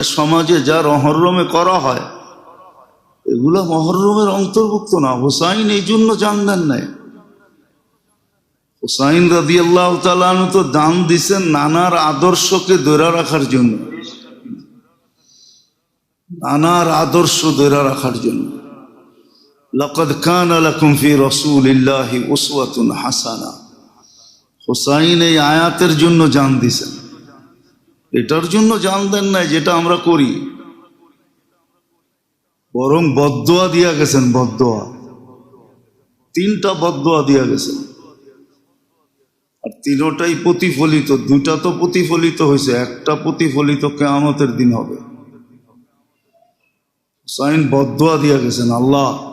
সমাজে যা মহরমে করা হয়, এগুলো মহরমের অন্তর্ভুক্ত না। হোসাইন এই জন্য জান দেন নাই। হোসাইন রাদি আল্লাহ তালু তো দান দিছেন নানার আদর্শকে ধরে রাখার জন্য। নানার আদর্শ ধরে রাখার জন্য। লকদ খান লাকুম ফি রাসূলিল্লাহি উসওয়াতুন হাসানা। হোসাইন এই আয়াতের জন্য জান দিছেন। এটার জন্য জান দেন নাই যেটা আমরা করি। বরং বদোয়া দিয়া গেছেন বদোয়া তিনটা বদোয়া দিয়া গেছেন। আর তিনটাই প্রতিফলিত, দুইটা তো প্রতিফলিত হয়েছে একটা প্রতিফলিত কেয়ামতের দিন হবে। সাইন বদোয়া দিয়া গেছেন, আল্লাহ।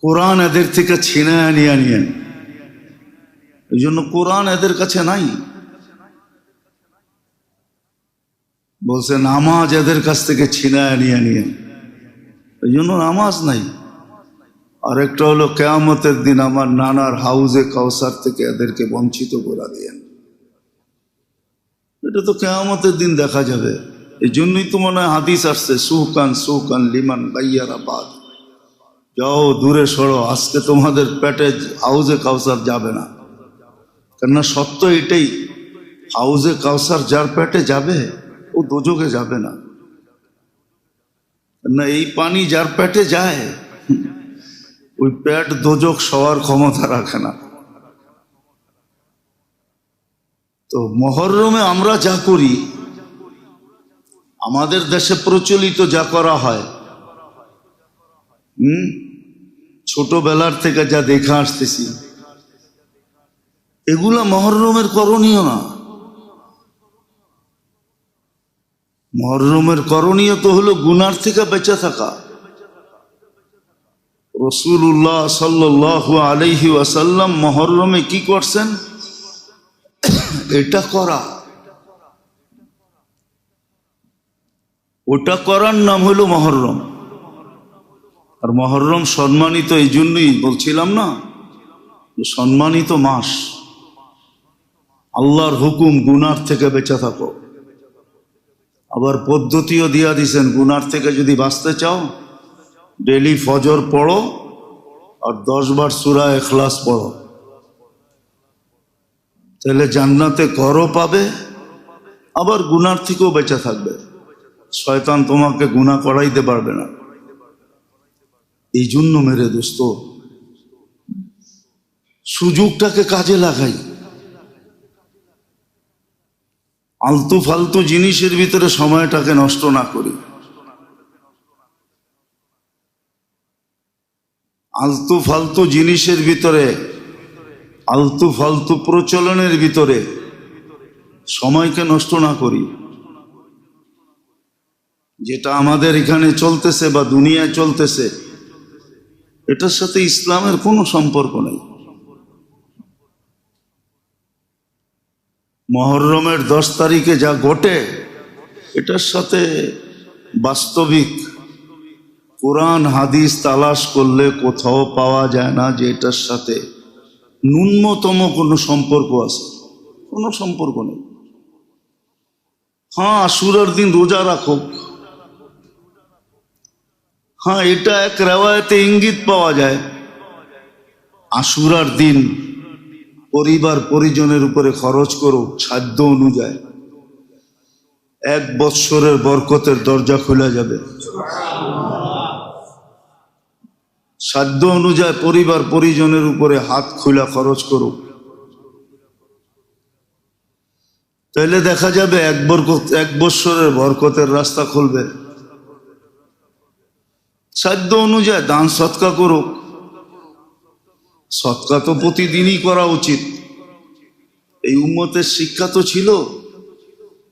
কোরআন এদের থেকে ছিনে আনিয়ে নিয়েন। এই জন্য কোরআন এদের কাছে নাই। বলছে, নামাজ এদের কাছ থেকে ছিনায় নিয়ে নিয়ে এই জন্য নামাজ নাই। আরেকটা হলো, কেয়ামতের দিন আমার নানার হাউজে কাউসার থেকে এদেরকে বঞ্চিত করে দিয়েন। এটা তো কেয়ামতের দিন দেখা যাবে। এই জন্যই তো মনে হয় হাদিস আসছে সুহকান সুহকান লিমান বাইয়ারা বাদ। যাও, দূরে সরো, আজকে তোমাদের পেটে হাউজে কাউসার যাবে না। কেননা সত্য এটাই, হাউজে কাউসার যার পেটে যাবে, ও দোজকে যাবে না। না এই পানি যার পেটে যায়, ওই পেট দোজক সবার ক্ষমতা রাখে না। তো মহরমে আমরা যা করি, আমাদের দেশে প্রচলিত যা করা হয়, হুম? ছোটবেলার থেকে যা দেখে আসতেছি। এগুলা মহরমের করণীয় না। মহরমের করণীয় তো হলো গুনার থেকে বেঁচে থাকা। রসুল্লাহ সাল্লাহ আলহি ওয়াসাল্লাম মহরমে কি করছেন? এটা করা। ওটা করার নাম হলো মহরম। আর মহরম সম্মানিত এই জন্যই বলছিলাম না সম্মানিত মাস। আল্লাহর হুকুম গুনার থেকে বেঁচে থাকো। আবার পদ্ধতিও দিয়া দিছেন, গুনার থেকে যদি বাঁচতে চাও ডেলি ফজর পড়ো আর দশ বার সুরা এখলাস পড়ো। তাহলে জান্নাতে করও পাবে, আবার গুনার থেকেও বেঁচে থাকবে। শয়তান তোমাকে গুণা করাইতে পারবে না। এই জন্য মেরে দোস্ত, সুযোগটাকে কাজে লাগাই। আলতু ফালতু জিনিসের ভিতরে সময়টাকে নষ্ট না করি। আলতু ফালতু জিনিসের ভিতরে, আলতু ফালতু প্রচলনের ভিতরে সময়কে নষ্ট না করি। যেটা আমাদের এখানে চলতেছে বা দুনিয়ায় চলতেছে, এটার সাথে ইসলামের কোনো সম্পর্ক নেই। মহরমের দশ তারিখে যা ঘটে, এটার সাথে বাস্তবিক কোরআন, হাদিস তালাশ করলে কোথাও পাওয়া যায় না যে এটার সাথে ন্যূনতম কোনো সম্পর্ক আছে। কোনো সম্পর্ক নেই। হ্যাঁ আশুরার দিন রোজা রাখো। হ্যাঁ এটা এক রেওয়ায়তে ইঙ্গিত পাওয়া যায়। আশুরার দিন পরিবার পরিজনের উপরে খরচ করো সাধ্য অনুযায়ী। এক বৎসরের বরকতের দরজা খোলা যাবে। সাধ্য অনুযায়ী পরিবার পরিজনের উপরে হাত খোলা খরচ করো তাহলে দেখা যাবে এক বরকত, এক বৎসরের বরকতের রাস্তা খুলবে। সাধ্য অনুযায়ী দান সৎকা করুক। সৎকা তো প্রতিদিনই করা উচিত। এই উম্মতের শিক্ষা তো ছিল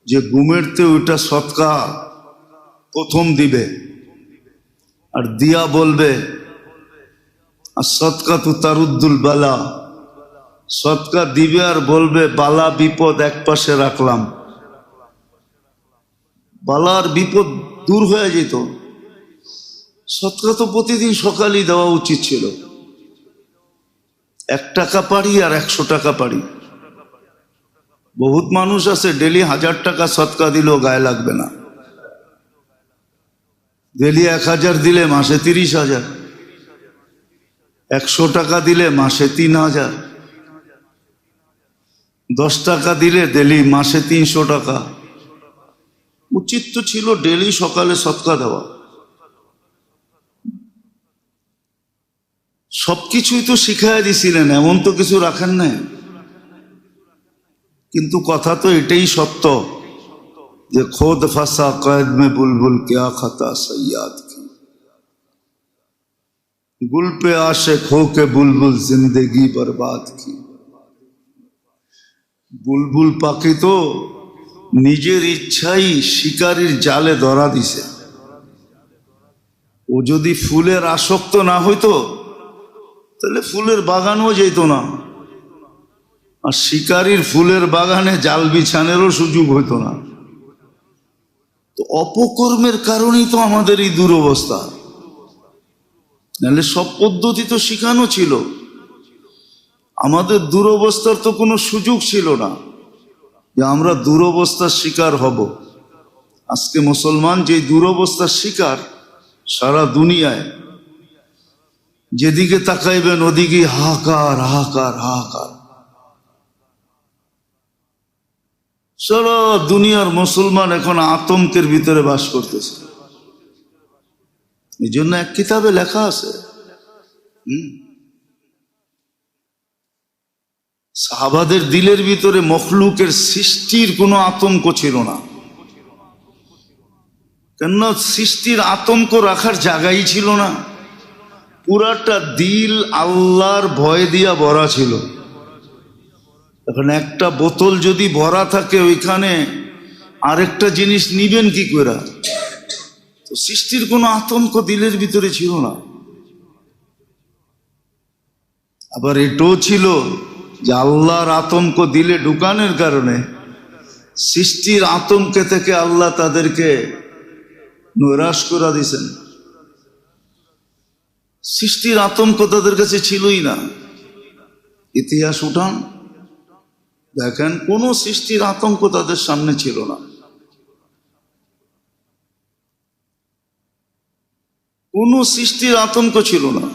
যে গুমেরতে ওইটা সৎকা প্রথম দিবে। আর দিয়া বলবে, আর সৎকা তো তারুদ্দুল বালা। সৎকা দিবে আর বলবে, বালা বিপদ এক পাশে রাখলাম। বালার বিপদ দূর হয়ে যেত। সৎকা তো প্রতিদিন সকালই দেওয়া উচিত ছিল। এক টাকা পারি আর একশো টাকা পারি বহুত মানুষ আছে, ডেলি হাজার টাকা সৎকা দিলেও গায়ে লাগবে না। ডেলি এক হাজার দিলে মাসে তিরিশ হাজার। একশো টাকা দিলে মাসে তিন হাজার। দশ টাকা দিলে ডেলি মাসে তিনশো টাকা। উচিত তো ছিল ডেলি সকালে সৎকা দেওয়া। সবকিছুই তো শিখাই দিছিলেন, এমন তো কিছু রাখেন নাই। কিন্তু কথা তো এটাই সত্য যে খোদ ফাঁসা কয়েদ মে বুলবুল কেয়া খাতা সৈয়াদ গুল পে আশেক খো কে বুলবুল জিন্দেগি বরবাদ কি। বুলবুল পাখি তো নিজের ইচ্ছাই শিকারীর জালে ধরা দিছে। ও যদি ফুলের আসক্ত না হইতো তাহলে ফুলের বাগানও যেত না। আর শিকারীর ফুলের বাগানে জাল বিছানেরও সুযোগ হইতো না। তো অপকর্মের কারণেই তো আমাদের এই দুরবস্থা। নাহলে সব পদ্ধতি তো শিখানো ছিল। আমাদের দুরবস্থার তো কোনো সুযোগ ছিল না। যে আমরা দুরবস্থার শিকার হব। আজকে মুসলমান যে দুরবস্থার শিকার সারা দুনিয়ায় যেদিকে তাকাইবেন ওদিকে হাহাকার হাহাকার হাহাকার। সারা দুনিয়ার মুসলমান এখন আতঙ্কের ভিতরে বাস করতেছে। এই জন্য এক কিতাবে লেখা আছে। সাহাবাদের দিলের ভিতরে মখলুকের সৃষ্টির কোনো আতঙ্ক ছিল না। কেননা সৃষ্টির আতঙ্ক রাখার জায়গাই ছিল না। পুরাটা দিল আল্লাহর ভয় দিয়া ভরা ছিল। এখন একটা বোতল যদি ভরা থাকে ওইখানে আরেকটা জিনিস নিবেন কি করে তো সৃষ্টির কোনো আতঙ্ক দিলের ভিতরে ছিল না। আবার এটাও ছিল যে আল্লাহর আতঙ্ক দিলে ঢুকানোর কারণে সৃষ্টির আতঙ্কে থেকে আল্লাহ তাদেরকে নৈরাশ করে দিয়েছেন। সৃষ্টির আতঙ্ক তাদের কাছে ছিলই না। ইতিহাস উঠান। দেখেন, কোন সৃষ্টির আতঙ্ক তাদের সামনে ছিল না। কোন সৃষ্টির আতঙ্ক ছিল না।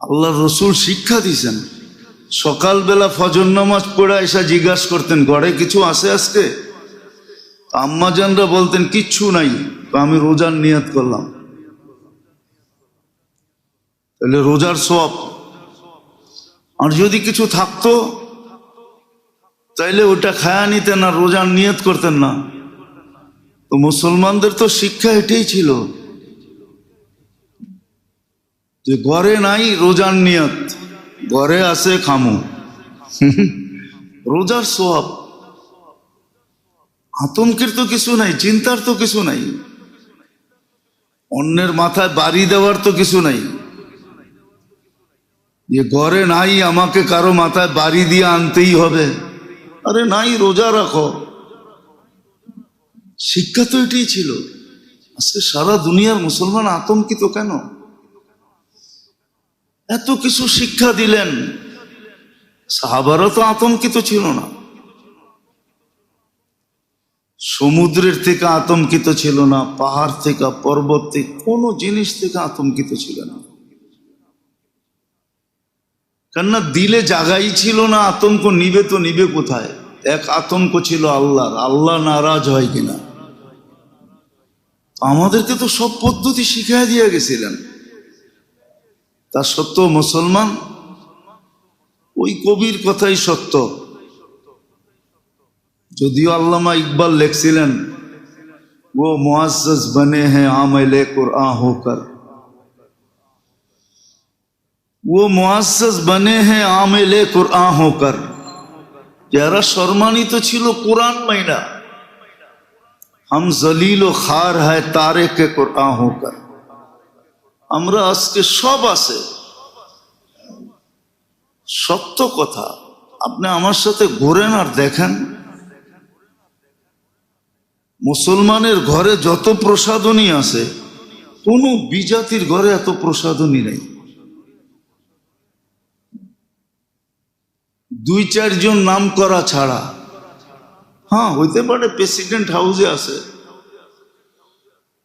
আল্লাহ রসুল শিক্ষা দিয়েছেন, সকালবেলা ফজর নামাজ পড়ে এসে জিজ্ঞাসা করতেন, ঘরে কিছু আছে আজকে? আম্মাজানরা বলতেন, কিচ্ছু নাই। আমি রোজার নিয়াত করলাম। তাহলে রোজার সব আর যদি কিছু থাকতো, তাইলে ওটা খায়া নিতেন আর রোজার নিয়ত করতেন না। তো মুসলমানদের তো শিক্ষা এটাই ছিল, যে ঘরে নাই রোজার নিয়ত, ঘরে আছে খামু। রোজার সোয়াব আতঙ্কের তো কিছু নাই, চিন্তার তো কিছু নাই। অন্যের মাথায় বাড়ি দেওয়ার তো কিছু নাই। যে ঘরে নাই আমাকে কারও মাথায় বাড়ি দিয়ে আনতেই হবে আরে নাই রোজা রাখো শিক্ষা তো এটাই ছিল আজকে সারা দুনিয়ার মুসলমান আতঙ্কিত কেন এত কিছু শিক্ষা দিলেন সাহাবারও তো আতঙ্কিত ছিল না সমুদ্রের থেকে আতঙ্কিত ছিল না পাহাড় থেকে পর্বত থেকে কোনো জিনিস থেকে আতঙ্কিত ছিল না কেননা দিলে জাগাই ছিল না, আতঙ্ক নিবে তো নিবে কোথায়? এক আতঙ্ক ছিল আল্লাহর, আল্লাহ নারাজ হয় কিনা? আমাদেরকে তো সব পদ্ধতি শিখাই দিয়ে গেছিলেন। তা সত্য মুসলমান? ওই কবির কথাই সত্য। যদিও আল্লামা ইকবাল লেখছিলেন, ও মুআজ্জাজ বনে হ্যাঁ আমলে কুরআন হোকর। वो मुआसस बने हैं आमिले कुरआन होकर যারা সম্মানিত ছিল কোরআন মাইনা हम जलील ও খার হয় তারে কে কোরআন হোকর আমরা আজকে সব আছে সত্য কথা আপনি আমার সাথে ঘোরেন আর দেখেন মুসলমানের ঘরে যত প্রসাদনী আছে কোনো বিজাতির ঘরে এত প্রসাদনী নেই দুই চারজন নাম করা ছাড়া। হ্যাঁ হইতে পারে প্রেসিডেন্ট হাউসে আছে।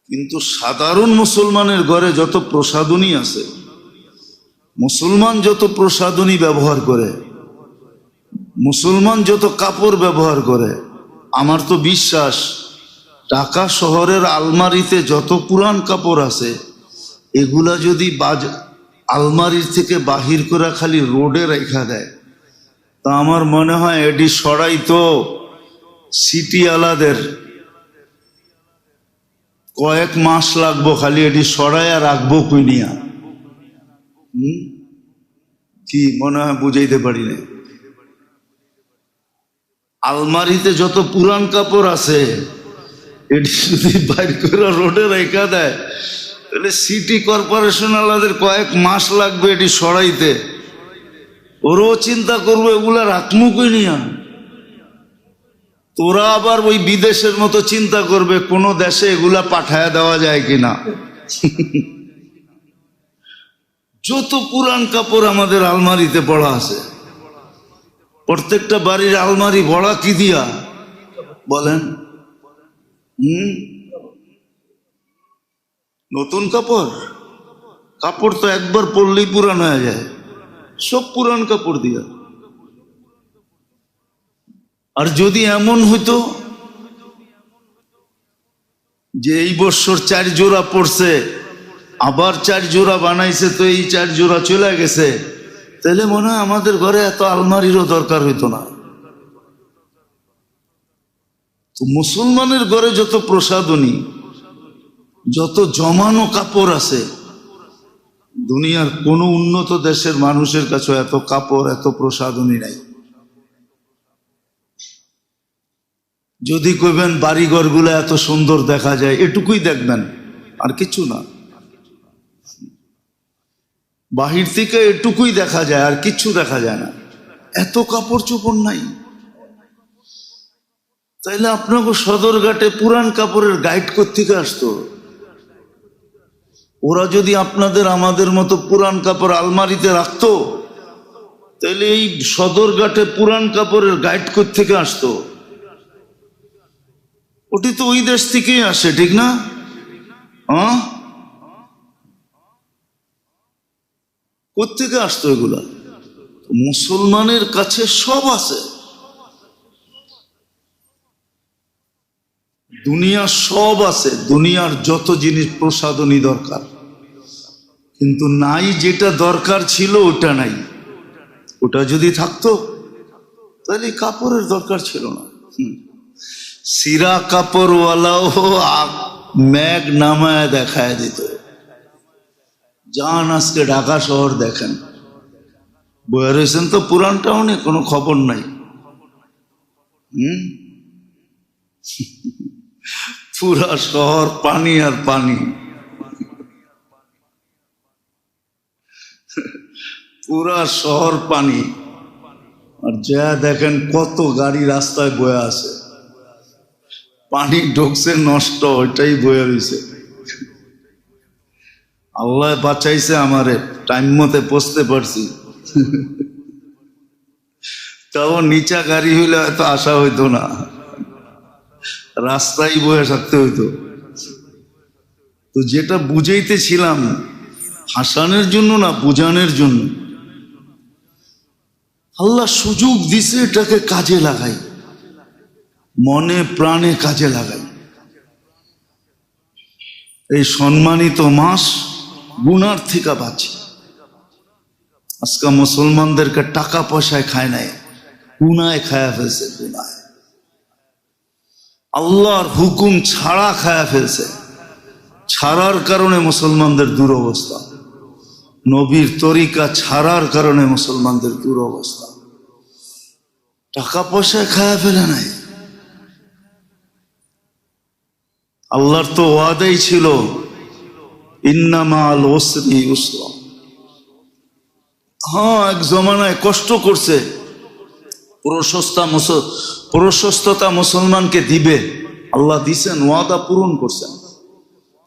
কিন্তু সাধারণ মুসলমানের ঘরে যত প্রসাদনী আছে, মুসলমান যত প্রসাদনী ব্যবহার করে, মুসলমান যত কাপড় ব্যবহার করে, আমার তো বিশ্বাস, ঢাকা শহরের আলমারিতে যত পুরান কাপড় আছে, এগুলা যদি বাজ, আলমারির থেকে বাহির করে খালি রোডে রেখা দেয় তা আমার মনে হয় এটি সরাই তো সিটিওয়ালাদের কয়েক মাস লাগবো খালি এটি সরাইয়া রাখব কুইনিয়া। হুম? কি মনে হয় বুঝাইতে পারি না আলমারিতে যত পুরান কাপড় আছে, এটি যদি বাইর করে রোডে রেখা দেয়, তাহলে সিটি কর্পোরেশন আলাদের কয়েক মাস লাগবে এটি সরাইতে। ওরও চিন্তা করব এগুলা রাখমু নিয়া তোরা আবার ওই বিদেশের মতো চিন্তা করবে, কোনো দেশে এগুলা পাঠায় দেওয়া যায় কিনা। যত পুরান কাপড় আমাদের আলমারিতে পড়া আছে। প্রত্যেকটা বাড়ির আলমারি বড়া কি দিয়া? বলেন। হুম? নতুন কাপড়? কাপড় তো একবার পরলেই পুরান হয়ে যায়। সব পুরান কাপড় দিয়া। আর যদি এমন হইতো যে এই বছর চার জোড়া পড়ছে, আবার চার জোড়া বানাইছে, তো এই চার জোড়া চলে গেছে, তাহলে মনে হয় আমাদের ঘরে এত আলমারিরও দরকার হইতো না। তো মুসলমানের ঘরে যত প্রসাদনী যত জমানো কাপড় আছে দুনিয়ার কোন উন্নত দেশের মানুষের কাছে এত কাপড়, এত প্রসাদনী নাই। যদি কইবেন বাড়িঘরগুলো এত সুন্দর দেখা যায়, এটুকুই দেখবেন, আর কিছু না। বাহির থেকে এটুকুই দেখা যায়, আর কিচ্ছু দেখা যায় না। এত কাপড় চোপড় নাই। তাইলে আপনাকে সদরঘাটে পুরান কাপড়ের গাইড করতে আসতো? ওরা যদি আপনাদের আমাদের মতো পুরান কাপড় আলমারিতে রাখতো, তাহলে এই সদরঘাটে পুরান কাপড়ের গাইড থেকে আসতো? ওটি তো ওই দেশ থেকেই আসে, ঠিক না? হ্যাঁ? কোথেকে আসতো এগুলা? মুসলমানের কাছে সব আছে। দুনিয়া সব আছে, দুনিয়ার যত জিনিস প্রসাদনী দরকার। কিন্তু নাই যেটা দরকার ছিল, ওটা নাই। ওটা যদি থাকতো, তাহলে কাপড়ের দরকার ছিল না। সিরা কাপড়ওয়ালাও ম্যাগ নামায় দেখায় দিত। যান আজকে ঢাকা শহর দেখেন। বয়ে রয়েছেন তো পুরান টাউনে, কোনো খবর নাই। হুম। পুরা শহর পানি আর পানি। পুরা শহর পানি। আর যা দেখেন কত গাড়ি রাস্তায় বয়ে আছে। পানি ঢুকছে, নষ্ট, ওইটাই বয়ে রয়েছে আল্লাহ বাঁচাইছে আমারে, টাইম মতে পৌঁছতে পারছি। তাও নিচা গাড়ি হইলে হয়তো আসা হইতো না। রাস্তায় বয়ে থাকতে হইতো। তো যেটা বুঝাইতেছিলাম, হাসানের জন্য না বুঝানোর জন্য আল্লাহ সুযোগ দিছে এটাকে কাজে লাগাই। মনে প্রাণে কাজে লাগাই। এই সম্মানিত মাস গুনার থেকে বাঁচি। আজকে মুসলমানদেরকে টাকা পয়সায় খায় নাই, গুনায় খায়া ফেলছে, গুনায়। আল্লাহর হুকুম ছাড়া খায়া ফেলছে। ছাড়ার কারণে মুসলমানদের দুরবস্থা। নবীর তরিকা ছাড়ার কারণে মুসলমানদের দুরবস্থা টাকা পয়সায় খায়া ফেলে নাই। আল্লাহর তো ওয়াদাই ছিল, ইন্নামা আল ওসরি উসরা। হ্যাঁ এক জমানায় কষ্ট করছে। প্রশস্তা প্রশস্ততা মুসলমানকে দিবে। আল্লাহ দিছেন, ওয়াদা পূরণ করছেন।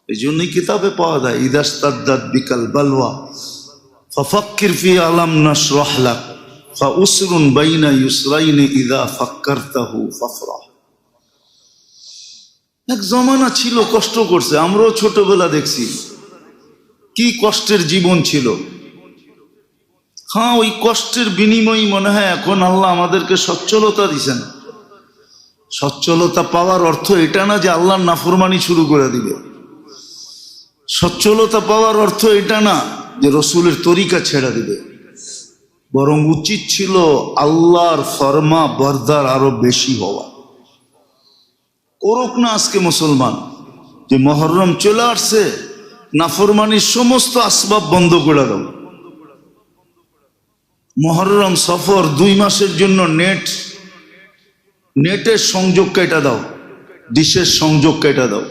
এই জন্যই কিতাবে পাওয়া যায় ইদাস্তাদ বিকাল বালওয়া, ফফাক্কির ফি আলাম নাশরাহ লাক, ফাউসরুন বাইনা ইউসরাইনে ইদা ফাক্কারতাহু ফাফরাহ। এক জমানা ছিল, কষ্ট করছে, আমরাও ছোটবেলা দেখছি, কি কষ্টের জীবন ছিল। হ্যাঁ ওই কষ্টের বিনিময় মনে হয় এখন আল্লাহ আমাদেরকে সচ্ছলতা দিছেন। সচ্ছলতা পাওয়ার অর্থ এটা না যে আল্লাহর নাফরমানি শুরু করে দিবে। সচ্ছলতা পাওয়ার অর্থ এটা না যে রসুলের তরিকা ছেড়ে দিবে। বরং উচিত ছিল আল্লাহর ফরমা বরদার আরও বেশি হওয়া। করুক না আজকে মুসলমান, যে মহরম চলে আসছে, নাফরমানির সমস্ত আসবাব বন্ধ করে দাও। মহরম সফর দুই মাসের জন্য নেট, নেটের সংযোগ কেটে দাও, ডিশের সংযোগ কেটে দাও।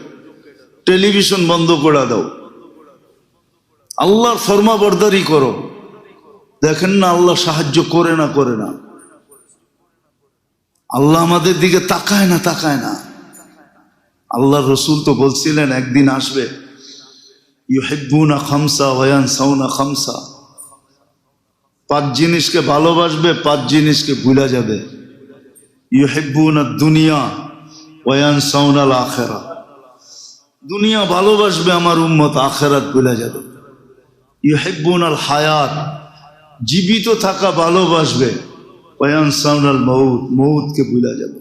টেলিভিশন বন্ধ করে দাও। আল্লাহর ফরমা বরদারি করো। দেখেন না আল্লাহ সাহায্য করে না করে না। আল্লাহ আমাদের দিকে তাকায় না তাকায় না। আল্লাহ রসুল তো বলছিলেন, একদিন আসবে, ইউহেব্বুনা খামসা ওয়ান সাউনা খামসা। পাঁচ জিনিসকে ভালোবাসবে, পাঁচ জিনিসকে ভুলা যাবে। ইউহেব্বুনা দুনিয়া ওয়ান সাউনাল আখেরা দুনিয়া ভালোবাসবে আমার উম্মত, আখেরাত ভুলা যাবে। ইউহেব্বুন আল হায়াত, জীবিত থাকা ভালোবাসবে। সাউনাল মৌত মৌতকে ভুলা যাবে।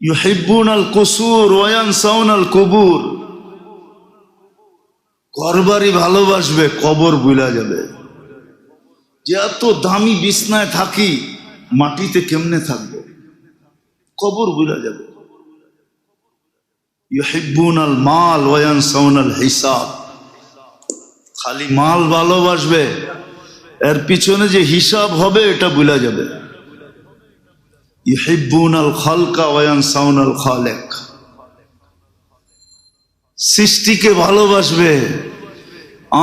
ইউহিব্বুন আল কসুর ওয়ান সাউন আল কবুর। ঘরবাড়ি ভালোবাসবে, কবর বুলা যাবে। যে এত দামি বিছনায় থাকি, মাটিতে কেমনে থাকব? কবর বুলা যাবে। ইউহিব্বুন আল মাল ওয়ান সাউন হিসাব খালি মাল ভালোবাসবে, এর পিছনে যে হিসাব হবে, এটা বুলা যাবে। ইহিব্বুন আল খালকা ওয়ান সাউন আল খালেক সৃষ্টিকে ভালোবাসবে।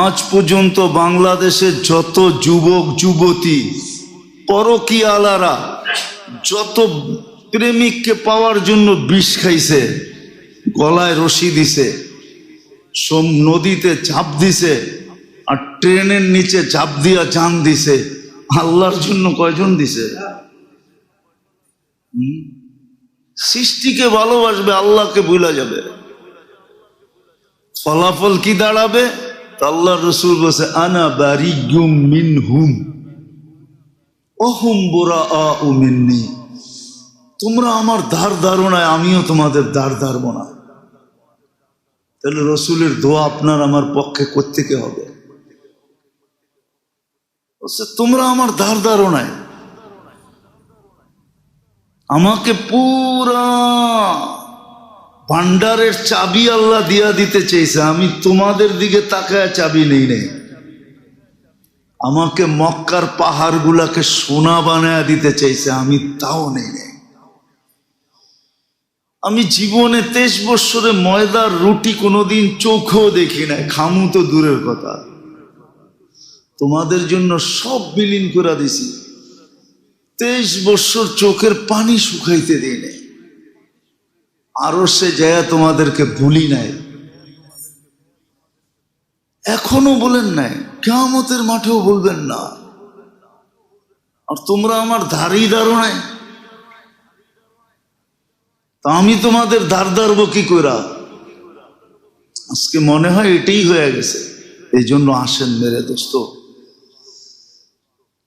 আজ পর্যন্ত বাংলাদেশের যত যুবক, যুবতী, পরকিয়ালারা, যত প্রেমিককে পাওয়ার জন্য বিষ খাইছে গলায় রশি দিছে, সোম নদীতে চাপ দিছে, আর ট্রেনের নিচে চাপ দিয়া জান দিছে, আল্লাহর জন্য কয়জন দিছে? সৃষ্টিকে ভালোবাসবে, আল্লাহকে ভুলা যাবে। ফলাফল কি দাঁড়াবে? আল্লাহ রসুল বসে আনা বারি মিন হুম অহুম বোরা আ মিন্নি। তোমরা আমার ধার ধারণায় আমিও তোমাদের ধার ধারবো না। তাহলে রসুলের দোয়া আপনার আমার পক্ষে কোথেকে হবে? তোমরা আমার ধার ধারণায় আমাকে পুরা ভান্ডারের চাবি আল্লাহ দিয়া দিতে চেয়েছে, আমি তোমাদের দিকে তাকায় চাবি নেই নেই আমাকে মক্কার পাহাড় গুলাকে সোনা বানায় দিতে চাইছে আমি তাও নেই নেই আমি জীবনে তেইশ বৎসরে ময়দার রুটি কোনোদিন চোখেও দেখি নাই, খামু তো দূরের কথা। তোমাদের জন্য সব বিলীন করে দিছি। তেইশ বৎসর চোখের পানি শুকাইতে দিই নাই। আরও সে যায় তোমাদেরকে ভুলি নাই। এখনও বলেন নাই কেমতের মাঠেও বলবেন না। আর তোমরা আমার ধারই দাঁড়ো নাই। তা আমি তোমাদের ধার ধারব কি করা আজকে মনে হয় এটাই হয়ে গেছে। এই জন্য আসেন মেরে দোস্ত।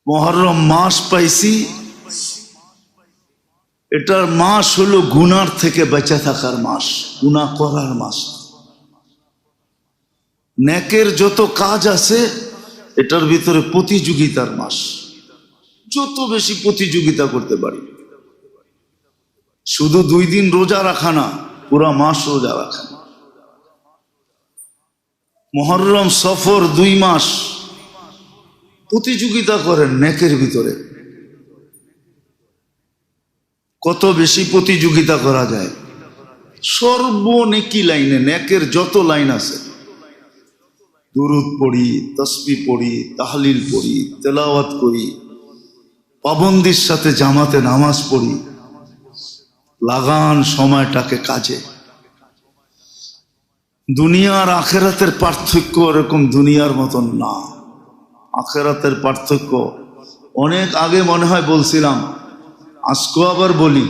মহরম মাস পাইছি। এটার মাস হলো গুনার থেকে বেঁচে থাকার মাস গুণা করার মাস। নেকের যত কাজ আছে, এটার ভিতরে প্রতিযোগিতার মাস। যত বেশি প্রতিযোগিতা করতে পারি। শুধু দুই দিন রোজা রাখা না, পুরা মাস রোজা রাখা। মহরম, সফর দুই মাস। প্রতিযোগিতা করেন নেকের ভিতরে। কত বেশি প্রতিযোগিতা করা যায়? সর্বনেকি লাইনে নেকের যত লাইন আছে। দুরুদ পড়ি, তসবি পড়ি, তাহলিল পড়ি, তেলাওয়াত করি, পাবন্দির সাথে জামাতে নামাজ পড়ি লাগান সময়টাকে কাজে। দুনিয়ার আখেরাতের পার্থক্য এরকম দুনিয়ার মতন না। আখেরাতের পার্থক্য, অনেক আগে মনে হয় বলছিলাম, আজকেও আবার বলি,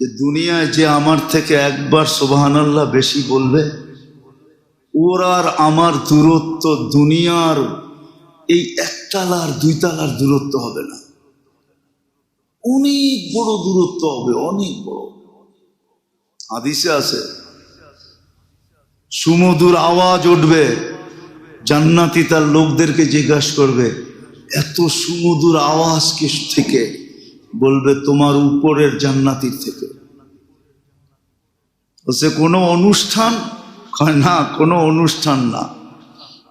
যে দুনিয়ায় যে আমার থেকে একবার সোবাহানাল্লাহ বেশি বলবে, ওর আর আমার দূরত্ব দুনিয়ার এই একতলার দুই তালার দূরত্ব হবে না। অনেক বড় দূরত্ব হবে, অনেক বড়। হাদিসে আছে, সুমধুর আওয়াজ উঠবে, জান্নাতি তার লোকদেরকে জিজ্ঞাসা করবে, এত সুমধুর আওয়াজ কিস থেকে? বলবে, তোমার উপরের জান্নাতির থেকে। বলছে কোনো অনুষ্ঠান না, কোনো অনুষ্ঠান না।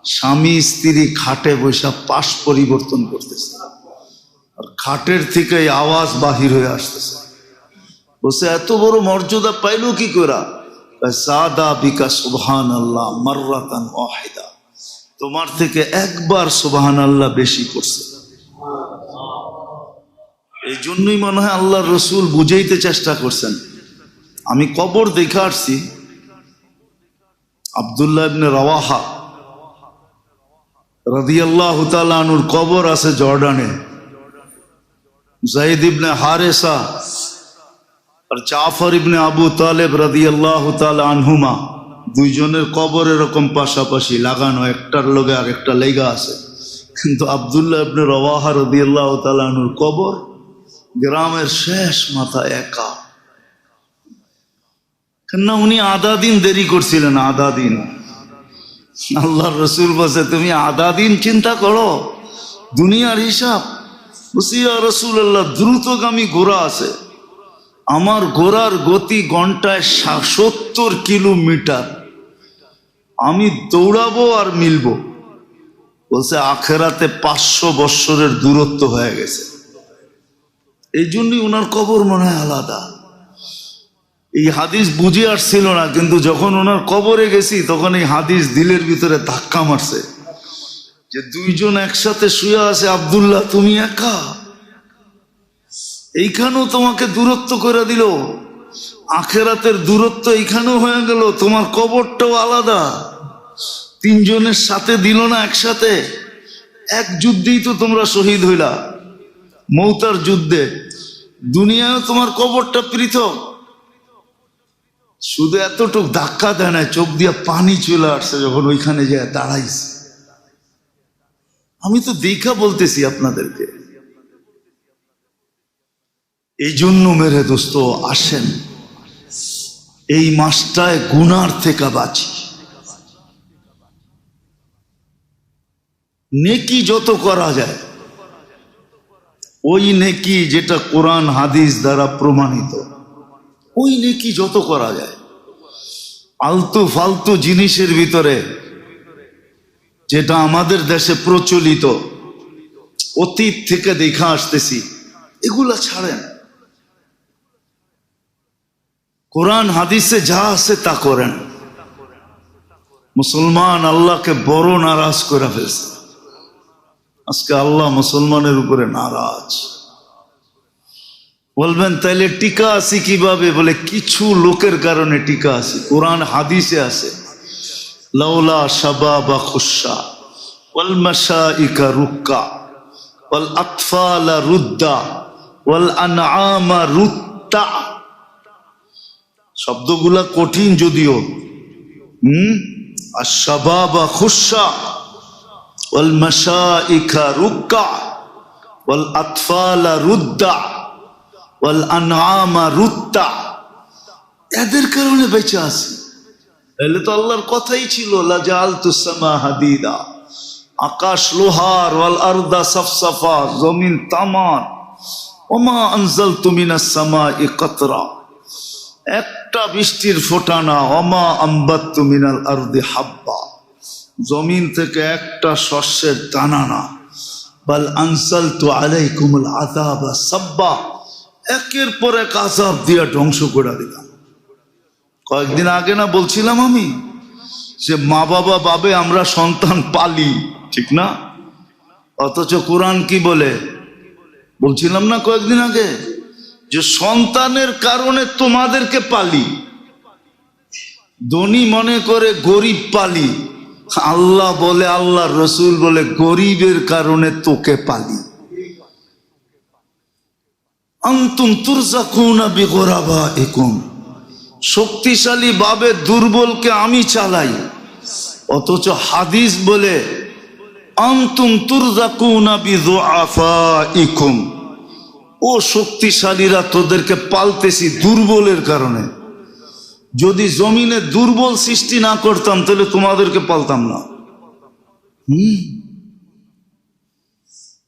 স্বামী স্ত্রী খাটে বৈশা পাশ পরিবর্তন করতেছে। আর খাটের থেকে আওয়াজ বাহির হয়ে আসতেছে। বসে এত বড় মর্যাদা পাইল কি করা সাদা বিকা সুবহান আল্লাহ মার্রাতান ওয়াহিদা। তোমার থেকে একবার সুবহান আল্লাহ বেশি করছে। এই জন্যই মনে হয় আল্লাহ রসুল বুঝাইতে চেষ্টা করছেন। আমি কবর দেখে আসছি। আবদুল্লাহ ইবনে রওয়াহা রাদিয়াল্লাহু তাআলা আনুর কবর আছে জর্ডানে। জাইদ ইবনে হারেসা আর জাফর ইবনে আবু তালেব রাদিয়াল্লাহু তাআলা আনহুমা দুইজনের কবর এরকম পাশাপাশি লাগানো, একটার লগে আর একটা লেগা আছে। কিন্তু আবদুল্লাহ ইবনে রওয়াহা রাদিয়াল্লাহু তাআলা আনুর কবর গ্রামের শেষ মাথা একা। কেননা উনি আধা দিন দেরি করছিলেন, আধা দিন। আল্লাহ রসুল বসে তুমি আধা দিন চিন্তা করো, দুনিয়ার হিসাব দ্রুতগামী ঘোড়া আছে। আমার ঘোড়ার গতি ঘন্টায় সত্তর কিলোমিটার। আমি দৌড়াবো আর মিলবো। বলছে, আখেরাতে পাঁচশো বৎসরের দূরত্ব হয়ে গেছে। এই জন্যই ওনার কবর মনে হয় আলাদা। এই হাদিস বুঝে আসছিল না, কিন্তু যখন ওনার কবরে গেছি, তখন এই হাদিস দিলের ভিতরে ধাক্কা মারছে। যে দুইজন একসাথে শুয়ে আছে, আবদুল্লাহ, তুমি একা? এইখানেও তোমাকে দূরত্ব করে দিল। আখেরাতের দূরত্ব এইখানেও হয়ে গেল। তোমার কবরটাও আলাদা। তিনজনের সাথে দিল না একসাথে। এক যুদ্ধেই তো তোমরা শহীদ হইলা। মৌতার যুদ্ধে। দুনিয়ায় তোমার কবরটা পৃথক। শুধু এতটুক ধাক্কা দেয় না চোখ দিয়ে পানি চলে আসছে যখন ওইখানে যায় দাঁড়াইছে। আমি তো দেখা বলতেছি আপনাদেরকে। এই জন্য মেরে দোস্ত, আসেন। এই মাসটায় গুনার থেকে বাঁচি। নেকি যত করা যায়, ওই নেকি যেটা কোরআন, হাদিস দ্বারা প্রমাণিত, ওই নেকি যত করা যায়, আলতু ফালতু জিনিসের ভিতরে যেটা আমাদের দেশে প্রচলিত। অতীত থেকে দেখা আসতেছি। এগুলা ছাড়েন। কোরআন, হাদিসে যা আছে তা করেন। মুসলমান আল্লাহকে বড় নারাজ করে ফেলছে। আজকে আল্লাহ মুসলমানের উপরে নারাজ। বলবেন, তাইলে টিকা আছে কীভাবে? বলে, কিছু লোকের কারণে টিকা আছে। কোরআন, হাদিসে আছে। লাউলা সাবা বা খুসা ওয়াল মাশাইকা রুক্কা, ওয়াল আতফালা রুদ্দা, ওয়াল আনআমা রুত্তা। শব্দগুলা কঠিন যদিও। হুম? আর সাবাবা খুসা ওয়াল মাশাইকা রুক্কা, ওয়াল আতফালা রুদ্দা, ওয়াল আনআমা রুত্তা। এদের কারণে বেঁচে আছে। তাহলে তো আল্লাহর কথাই ছিল লাজাল তুসামা হাদিদা আকাশ লোহার, ওয়াল আরদা সফসফা, জমিন তামার, ওমা আনজাল তুমিনা সামা ই কতরা। একটা বৃষ্টির ফোটানা অমা আম্বাত তুমিনাল আরদি হাব্বা। জমিন থেকে একটা শস্যের দানা না বাল আনসাল তু আলাইকুমুল আযাবা সাব্বা। একের পর এক আজাব দিয়া ধ্বংস করে দিলাম। কয়েকদিন আগে না বলছিলাম আমি যে মা বাবা বাবে আমরা সন্তান পালি, ঠিক না? অথচ কোরআন কি বলে? বলছিলাম না কয়েকদিন আগে যে সন্তানের কারণে তোমাদেরকে পালি। ধনী মনে করে গরিব পালি। আল্লাহ বলে, আল্লাহ রসুল বলে, গরিবের কারণে তোকে পালি। আন্তুম তুরজাকুনা বিগোরাবা একুম শক্তিশালী ভাবে দুর্বলকে আমি চালাই। অথচ হাদিস বলে ও শক্তিশালীরা তোদেরকে পালতেছি দুর্বলের কারণে। যদি জমিনে দুর্বল সৃষ্টি না করতাম, তাহলে তোমাদেরকে পালতাম না। হুম?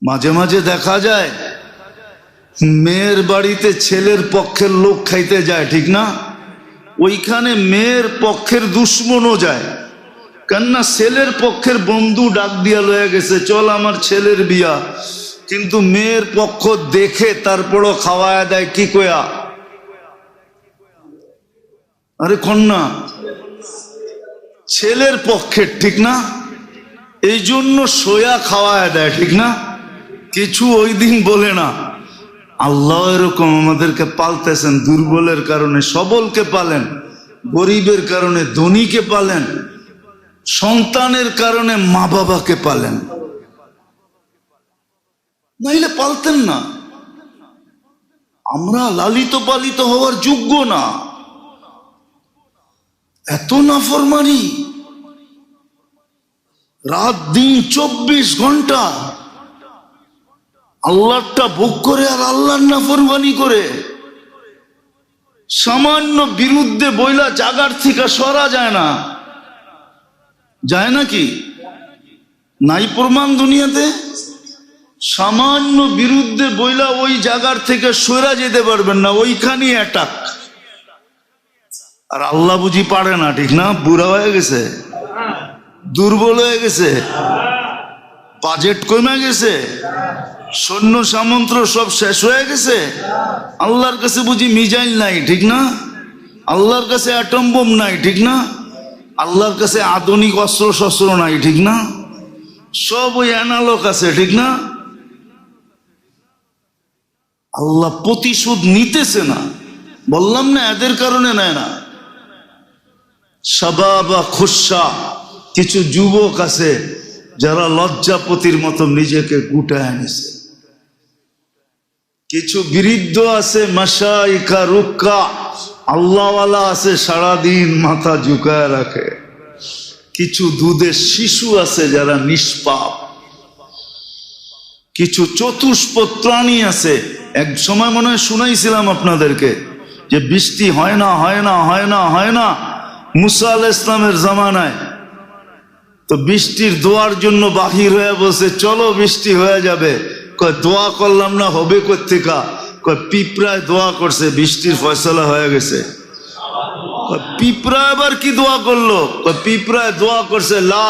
মাঝে মাঝে দেখা যায়, মেয়ের বাড়িতে ছেলের পক্ষের লোক খাইতে যায়, ঠিক না? ওইখানে মেয়ের পক্ষের দুশ্মনও যায়। কেননা ছেলের পক্ষের বন্ধু ডাক দিয়া লয়ে গেছে, চল আমার ছেলের বিয়া। কিন্তু মেয়ের পক্ষ দেখে তারপরও খাওয়ায় দেয়, কি কয়া? আরে কন্যা, ছেলের পক্ষের ঠিক না? এই জন্য সোয়া খাওয়ায় দেয়, ঠিক না? কিছু ওই দিন বলে না। আল্লাহ এরকম আমাদেরকে পালতেছেন, দুর্বলের কারণে সবলকে পালেন, গরিবের কারণে ধনীকে পালেন, সন্তানের কারণে মা বাবাকে পালেন। নাইলে পালতেন না। আমরা লালিত পালিত হওয়ার যোগ্য না। এত নাফরমানি। রাত দিন চব্বিশ ঘণ্টা আল্লাহটা ভোগ করে আর আল্লাহর নাফরমানি করে। সামান্য বিরুদ্ধে বইলা জাগার থেকে সরা যায় না। যায় নাকি নাই প্রমাণ দুনিয়াতে? সামান্য বিরুদ্ধে বইলা ওই জাগার থেকে সরা যেতে পারবেন না, ওইখানেই অ্যাটাক আর আল্লাহ বুঝি পারে না, ঠিক না? বুড়া হয়ে গেছে। দুর্বল হয়ে গেছে। বাজেট কমে গেছে। সৈন্য সামন্ত্র সব শেষ হয়ে গেছে। আল্লাহর কাছে বুঝি মিজাইল নাই, ঠিক না? আল্লাহর কাছে অ্যাটম বোম নাই, ঠিক না? আল্লাহর কাছে আধুনিক অস্ত্র শস্ত্র নাই, ঠিক না? সব ওই অ্যানালক আছে, ঠিক না? আল্লাহ প্রতিশোধ নিতেছে না। বললাম না, এদের কারণে নেয় না। সাবাবা খুশা, কিছু যুবক আছে যারা লজ্জাপতির মতো নিজেকে গুটায় আনিছে কিছু বৃদ্ধ আছে মাসাইকা রুক্কা, আল্লাহওয়ালা আছে, সারাদিন মাথা ঝুঁকায় রাখে। কিছু দুধের শিশু আছে যারা নিষ্পাপ। কিছু চতুষ্পদ প্রাণী আছে। এক সময় মনে হয় শুনাইছিলাম আপনাদেরকে যে বৃষ্টি হয় না হয় না হয় না হয় না, মুসা আল ইসলামের জামানায়। তো বৃষ্টির দোয়ার জন্য বাহির হয়ে বসে, চলো বৃষ্টি হয়ে যাবে। কয়, দোয়া করলাম না, হবে কোথেকা কয়, পিঁপড়ায় দোয়া করছে, বৃষ্টির ফয়সলা হয়ে গেছে। পিঁপড়া এবার কি দোয়া করল? পিঁপড়ায় দোয়া করছে, লা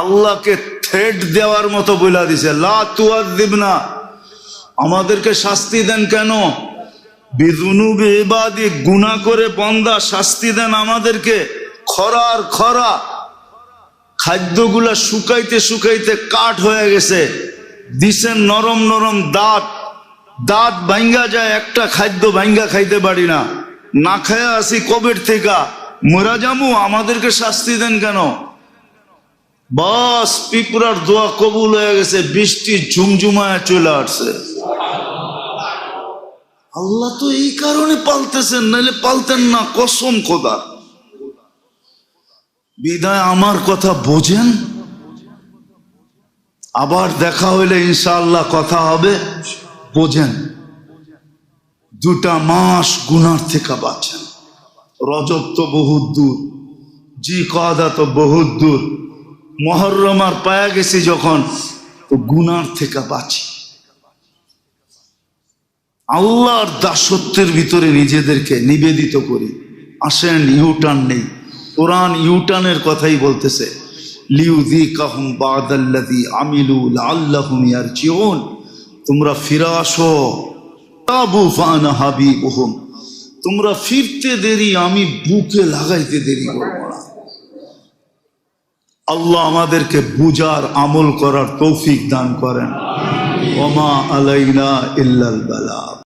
আল্লাহকে থ্রেড দেওয়ার মতো বইলা দিছে, লা আমাদেরকে শাস্তি দেন কেন? বিদুনু বিবাদিক গুণা করে বন্দা শাস্তি দেন আমাদেরকে, খরার খরা। খাদ্যগুলা শুকাইতে শুকাইতে কাঠ হয়ে গেছে। দিছেন নরম নরম দাঁত। দাঁত ভাঙ্গা যায়, একটা খাদ্য ভাঙ্গা খাইতে পারি না। না খায়া আসি কবের থেকে? মোরা জামু আমাদেরকে শাস্তি দেন কেন? বাস পিপুরার দোয়া কবুল হয়ে গেছে, বৃষ্টি ঝুমঝুমায় চলে আসছে। আল্লাহ তো এই কারণে পালতেছেন নাহলে পালতেন না, কসম খোদা। বিদায় আমার কথা বোঝেন? আবার দেখা হইলে ইনশাআল্লাহ কথা হবে, বোঝেন। দুটা মাস গুনার থেকে বাঁচেন। রজব তো বহুত দূর জি কাদা তো বহুত দূর। মহরম আর পায়া গেছি যখন, তো গুনার থেকে বাঁচি। আল্লাহর দাসত্বের ভিতরে নিজেদেরকে নিবেদিত করি। আসেন, ইউটার্ন নেই। কোরআন ইউটানের কথাই বলতেছে লিউদি কাহুম বাদাল্লাদি আমিলু আল্লাহুম ইয়ারজিউন তোমরা ফিরে আসো আবু ফানা হাবিবুহুম তোমরা ফিরতে দেরি, আমি বুকে লাগাইতে দেরি করব না আল্লাহ আমাদেরকে বুজার, আমল করার তৌফিক দান করেন। ওমা আলাইনা ইল্লাল বালা।